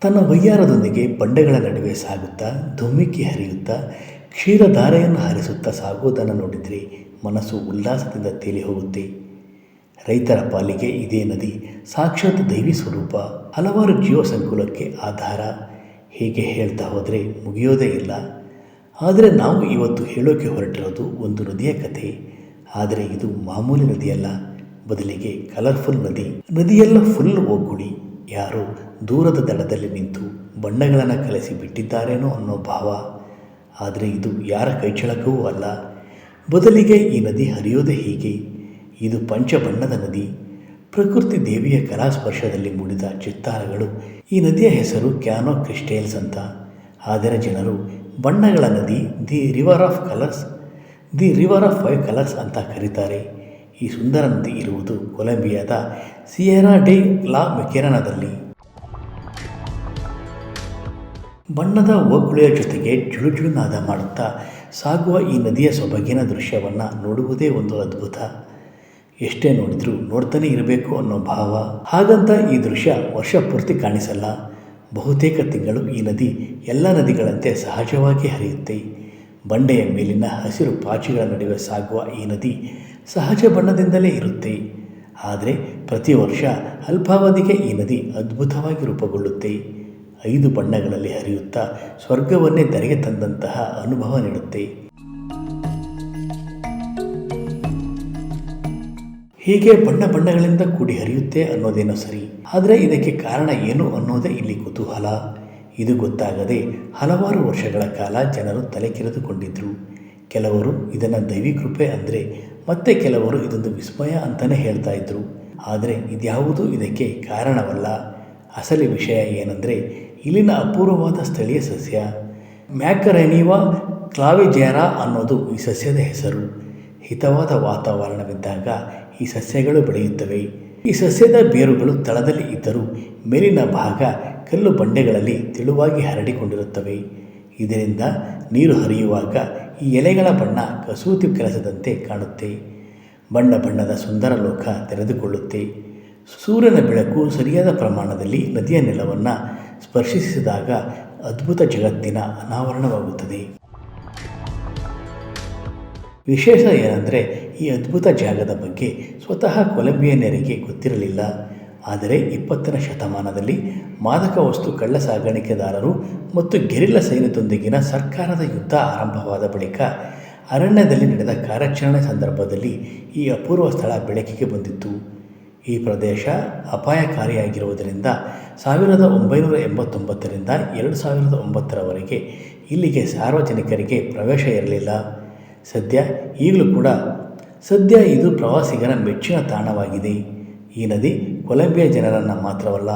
ತನ್ನ ವೈಯಾರದೊಂದಿಗೆ ಬಂಡೆಗಳ ನಡುವೆ ಸಾಗುತ್ತಾ, ಧುಮ್ಮಿಕ್ಕಿ ಹರಿಯುತ್ತಾ, ಕ್ಷೀರಧಾರೆಯನ್ನು ಹರಿಸುತ್ತಾ ಸಾಗುವುದನ್ನು ನೋಡಿದರೆ ಮನಸ್ಸು ಉಲ್ಲಾಸದಿಂದ ತೇಲಿ ಹೋಗುತ್ತೆ. ರೈತರ ಪಾಲಿಗೆ ಇದೇ ನದಿ ಸಾಕ್ಷಾತ್ ದೈವಿ ಸ್ವರೂಪ, ಹಲವಾರು ಜೀವ ಸಂಕುಲಕ್ಕೆ ಆಧಾರ. ಹೀಗೆ ಹೇಳ್ತಾ ಹೋದರೆ ಮುಗಿಯೋದೇ ಇಲ್ಲ. ಆದರೆ ನಾವು ಇವತ್ತು ಹೇಳೋಕೆ ಹೊರಟಿರೋದು ಒಂದು ನದಿಯ ಕಥೆ. ಆದರೆ ಇದು ಮಾಮೂಲಿ ನದಿಯಲ್ಲ. ಬದಲಿಗೆ ಕಲರ್ಫುಲ್ ನದಿ. ನದಿಯೆಲ್ಲ ಫುಲ್ ಒಗ್ಗುಡಿ ಯಾರೋ ದೂರದ ದಡದಲ್ಲಿ ನಿಂತು ಬಣ್ಣಗಳನ್ನು ಕಲಸಿ ಬಿಟ್ಟಿದ್ದಾರೇನೋ ಅನ್ನೋ ಭಾವ. ಆದರೆ ಇದು ಯಾರ ಕೈಚಳಕವೂ ಅಲ್ಲ. ಬದಲಿಗೆ ಈ ನದಿ ಹರಿಯೋದೇ ಹೀಗೆ. ಇದು ಪಂಚಬಣ್ಣದ ನದಿ. ಪ್ರಕೃತಿ ದೇವಿಯ ಕಲಾಸ್ಪರ್ಶದಲ್ಲಿ ಮೂಡಿದ ಚಿತ್ತಾರಗಳು. ಈ ನದಿಯ ಹೆಸರು ಕ್ಯಾನೋ ಕ್ರಿಸ್ಟೇಲ್ಸ್ ಅಂತ. ಆದರೆ ಜನರು ಬಣ್ಣಗಳ ನದಿ the river of colours, the river of five colours ಅಂತ ಕರೀತಾರೆ. ಈ ಸುಂದರ ನದಿ ಇರುವುದು ಕೊಲಂಬಿಯಾದ ಸಿಯೆರಾ ಡೆ ಲಾ ಮೆಕೆರನದಲ್ಲಿ. ಬಣ್ಣದ ಒಗ್ಗುಳಿಯ ಜೊತೆಗೆ ಜುಳುಜುಳುನಾದ ಮಾಡುತ್ತಾ ಸಾಗುವ ಈ ನದಿಯ ಸೊಬಗಿನ ದೃಶ್ಯವನ್ನು ನೋಡುವುದೇ ಒಂದು ಅದ್ಭುತ. ಎಷ್ಟೇ ನೋಡಿದರೂ ನೋಡ್ತಾನೆ ಇರಬೇಕು ಅನ್ನೋ ಭಾವ. ಹಾಗಂತ ಈ ದೃಶ್ಯ ವರ್ಷ ಪೂರ್ತಿ ಕಾಣಿಸಲ್ಲ. ಬಹುತೇಕ ತಿಂಗಳು ಈ ನದಿ ಎಲ್ಲ ನದಿಗಳಂತೆ ಸಹಜವಾಗಿ ಹರಿಯುತ್ತೆ. ಬಂಡೆಯ ಮೇಲಿನ ಹಸಿರು ಪಾಚಿಗಳ ನಡುವೆ ಸಾಗುವ ಈ ನದಿ ಸಹಜ ಬಣ್ಣದಿಂದಲೇ ಇರುತ್ತೆ. ಆದರೆ ಪ್ರತಿ ವರ್ಷ ಅಲ್ಪಾವಧಿಗೆ ಈ ನದಿ ಅದ್ಭುತವಾಗಿ ರೂಪುಗೊಳ್ಳುತ್ತೆ. ಐದು ಬಣ್ಣಗಳಲ್ಲಿ ಹರಿಯುತ್ತಾ ಸ್ವರ್ಗವನ್ನೇ ಧರೆಗೆ ತಂದಂತಹ ಅನುಭವ ನೀಡುತ್ತೆ. ಹೀಗೆ ಬಣ್ಣ ಬಣ್ಣಗಳಿಂದ ಕೂಡಿ ಹರಿಯುತ್ತೆ ಅನ್ನೋದೇನೋ ಸರಿ. ಆದರೆ ಇದಕ್ಕೆ ಕಾರಣ ಏನು ಅನ್ನೋದೇ ಇಲ್ಲಿ ಕುತೂಹಲ. ಇದು ಗೊತ್ತಾಗದೆ ಹಲವಾರು ವರ್ಷಗಳ ಕಾಲ ಜನರು ತಲೆ ಕೆರೆದುಕೊಂಡಿದ್ದರು ಕೆಲವರು ಇದನ್ನು ದೈವಿಕೃಪೆ ಅಂದರೆ ಮತ್ತೆ ಕೆಲವರು ಇದೊಂದು ವಿಸ್ಮಯ ಅಂತಲೇ ಹೇಳ್ತಾ ಇದ್ದರು ಆದರೆ ಇದ್ಯಾವುದೂ ಇದಕ್ಕೆ ಕಾರಣವಲ್ಲ. ಅಸಲಿ ವಿಷಯ ಏನಂದರೆ ಇಲ್ಲಿನ ಅಪೂರ್ವವಾದ ಸ್ಥಳೀಯ ಸಸ್ಯ. ಮ್ಯಾಕರೆನಿವಾ ಕ್ಲಾವಿಜೇರಾ ಅನ್ನೋದು ಈ ಸಸ್ಯದ ಹೆಸರು. ಹಿತವಾದ ವಾತಾವರಣವಿದ್ದಾಗ ಈ ಸಸ್ಯಗಳು ಬೆಳೆಯುತ್ತವೆ. ಈ ಸಸ್ಯದ ಬೇರುಗಳು ತಳದಲ್ಲಿ ಇದ್ದರೂ ಮೇಲಿನ ಭಾಗ ಕಲ್ಲು ಬಂಡೆಗಳಲ್ಲಿ ತೆಳುವಾಗಿ ಹರಡಿಕೊಂಡಿರುತ್ತವೆ. ಇದರಿಂದ ನೀರು ಹರಿಯುವಾಗ ಈ ಎಲೆಗಳ ಬಣ್ಣ ಕಸೂತಿ ಕೆಲಸದಂತೆ ಕಾಣುತ್ತೆ. ಬಣ್ಣ ಬಣ್ಣದ ಸುಂದರ ಲೋಕ ತೆರೆದುಕೊಳ್ಳುತ್ತೆ. ಸೂರ್ಯನ ಬೆಳಕು ಸರಿಯಾದ ಪ್ರಮಾಣದಲ್ಲಿ ನದಿಯ ನೆಲವನ್ನು ಸ್ಪರ್ಶಿಸಿದಾಗ ಅದ್ಭುತ ಜಗತ್ತಿನ ಅನಾವರಣವಾಗುತ್ತದೆ. ವಿಶೇಷ ಏನಂದರೆ ಈ ಅದ್ಭುತ ಜಾಗದ ಬಗ್ಗೆ ಸ್ವತಃ ಕೊಲಂಬಿಯನ್ನರಿಗೆ ಗೊತ್ತಿರಲಿಲ್ಲ. ಆದರೆ ಇಪ್ಪತ್ತನೇ ಶತಮಾನದಲ್ಲಿ ಮಾದಕ ವಸ್ತು ಕಳ್ಳ ಸಾಗಾಣಿಕೆದಾರರು ಮತ್ತು ಗೆರಿಲ್ಲ ಸೈನ್ಯದೊಂದಿಗಿನ ಸರ್ಕಾರದ ಯುದ್ಧ ಆರಂಭವಾದ ಬಳಿಕ ಅರಣ್ಯದಲ್ಲಿ ನಡೆದ ಕಾರ್ಯಾಚರಣೆ ಸಂದರ್ಭದಲ್ಲಿ ಈ ಅಪೂರ್ವ ಸ್ಥಳ ಬೆಳಕಿಗೆ ಬಂದಿತ್ತು. ಈ ಪ್ರದೇಶ ಅಪಾಯಕಾರಿಯಾಗಿರುವುದರಿಂದ ಸಾವಿರದ ಒಂಬೈನೂರ ಎಂಬತ್ತೊಂಬತ್ತರಿಂದ ಎರಡು ಸಾವಿರದ ಒಂಬತ್ತರವರೆಗೆ ಇಲ್ಲಿಗೆ ಸಾರ್ವಜನಿಕರಿಗೆ ಪ್ರವೇಶ ಇರಲಿಲ್ಲ. ಸದ್ಯ ಈಗಲೂ ಕೂಡ, ಸದ್ಯ ಇದು ಪ್ರವಾಸಿಗರ ಮೆಚ್ಚಿನ ತಾಣವಾಗಿದೆ. ಈ ನದಿ ಕೊಲಂಬಿಯಾ ಜನರನ್ನು ಮಾತ್ರವಲ್ಲ,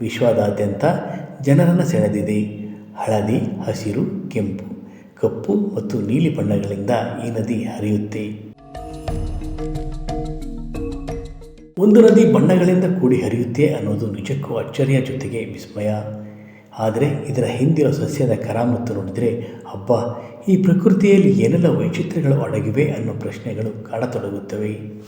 ವಿಶ್ವದಾದ್ಯಂತ ಜನರನ್ನು ಸೆಳೆದಿದೆ. ಹಳದಿ, ಹಸಿರು, ಕೆಂಪು, ಕಪ್ಪು ಮತ್ತು ನೀಲಿ ಬಣ್ಣಗಳಿಂದ ಈ ನದಿ ಹರಿಯುತ್ತೆ. ಒಂದು ನದಿ ಬಣ್ಣಗಳಿಂದ ಕೂಡಿ ಹರಿಯುತ್ತೆ ಅನ್ನೋದು ನಿಜಕ್ಕೂ ಅಚ್ಚರಿಯ ಜೊತೆಗೆ ವಿಸ್ಮಯ. ಆದರೆ ಇದರ ಹಿಂದಿರೋ ಸಸ್ಯದ ಕರಾಮತ್ತು ನೋಡಿದರೆ ಹಬ್ಬ ಈ ಪ್ರಕೃತಿಯಲ್ಲಿ ಏನೆಲ್ಲ ವೈಚಿತ್ರ್ಯಗಳು ಅಡಗಿವೆ ಅನ್ನೋ ಪ್ರಶ್ನೆಗಳು ಕಾಡತೊಡಗುತ್ತವೆ.